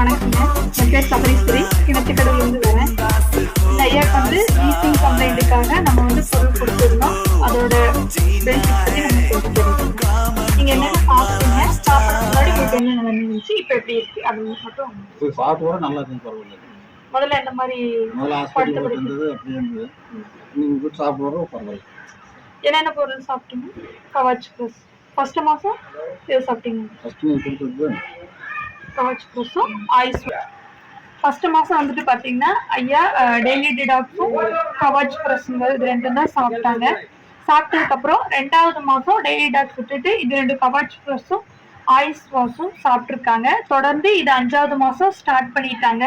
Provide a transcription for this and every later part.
வணக்கம் என் பேர் சபரீஸ்வரி கிணத்துக்கடவுலேருந்து வரேன். இந்த ஐயாக்கு வந்து ஈசிங் கம்ப்ளைண்ட்டுக்காக நம்ம வந்து பொருள் கொடுத்துருந்தோம். அதோட பெனிஃபிட்ஸ் பற்றி நம்ம கொடுத்துருந்தோம் நீங்கள் என்னென்ன சாப்பிட்டீங்க முன்னாடி உங்களுக்கு என்ன நிலைமை இருந்துச்சு? இப்போ எப்படி இருக்கு? அது மட்டும் சாப்பிட நல்லா இருக்கு பரவாயில்ல. முதல்ல இந்த மாதிரி படுத்து இருந்தது அப்படி இருந்தது. நீங்கள் சாப்பிட்றோம் பரவாயில்ல. என்னென்ன பொருள் சாப்பிட்டீங்க? கவாச் ப்ளஸ் ஃபஸ்ட்டு மாதம் இது சாப்பிட்டீங்க? ஃபஸ்ட்டு கொடுத்தது கவாச் ப்ளஸும் ஆயுஸ் ஃபர்ஸ்ட் மாதம் வந்துட்டு பார்த்தீங்கன்னா ஐயா டெய்லி டிடாக்ஸும் கவாச் ப்ளஸ்ங்கிறது இது ரெண்டும் தான் சாப்பிட்டாங்க. சாப்பிட்டதுக்கப்புறம் ரெண்டாவது மாதம் டெய்லி டாக்ஸ் விட்டுட்டு இது ரெண்டு கவாச் ப்ளஸும் ஆயுஸ் வாஷும் சாப்பிட்ருக்காங்க தொடர்ந்து இது அஞ்சாவது மாதம் ஸ்டார்ட் பண்ணிட்டாங்க.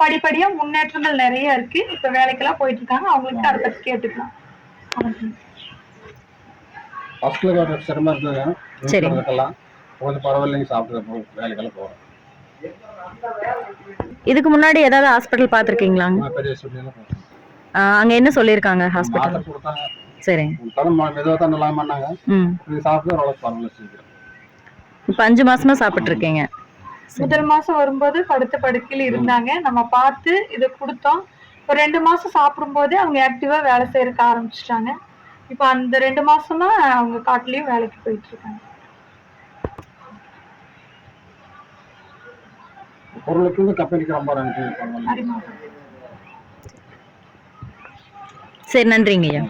படிப்படியாக முன்னேற்றங்கள் நிறைய இருக்கு. இப்போ வேலைக்கெல்லாம் போயிட்டு இருக்காங்க அவங்களுக்கு அதை பற்றி கேட்டுக்கலாம். சிரமம் கொஞ்சம் பரவாயில்லைங்க சாப்பிட்டு வேலைக்கெல்லாம் போகிறோம் இதுக்கு முன்னாடி ஏதாவது ஹாஸ்பிட்டல் சொல்லியெல்லாம் போகிறோம் அங்கே என்ன சொல்லியிருக்காங்க ஹாஸ்பிட்டல் மாத்திரை கொடுத்தாங்க. சரி. கொடுத்தாலும் மெதுவாக தான் நல்லா பண்ணாங்க. ம். இது சாப்பிட்டு ஓரளவுக்கு பரவாயில்ல சீக்கிரம். இப்போ அஞ்சு மாசமா சாப்பிட்ருக்கீங்க முதல் மாசம் வரும்போது படுத்த படுக்கையில் இருந்தாங்க. நம்ம பார்த்து இதை கொடுத்தோம். ஒரு ரெண்டு மாசம் சாப்பிடும்போதே அவங்க ஆக்டிவா வேலை செய்யறதுக்கு ஆரம்பிச்சிட்டாங்க. இப்போ அந்த ரெண்டு மாசமா அவங்க காட்டுலயும் வேலைக்கு போயிட்டு இருக்காங்க. பொருளுக்கு வந்து கம்பெனிக்கு ரொம்ப நன்றி சரி நன்றிங்க ஐயா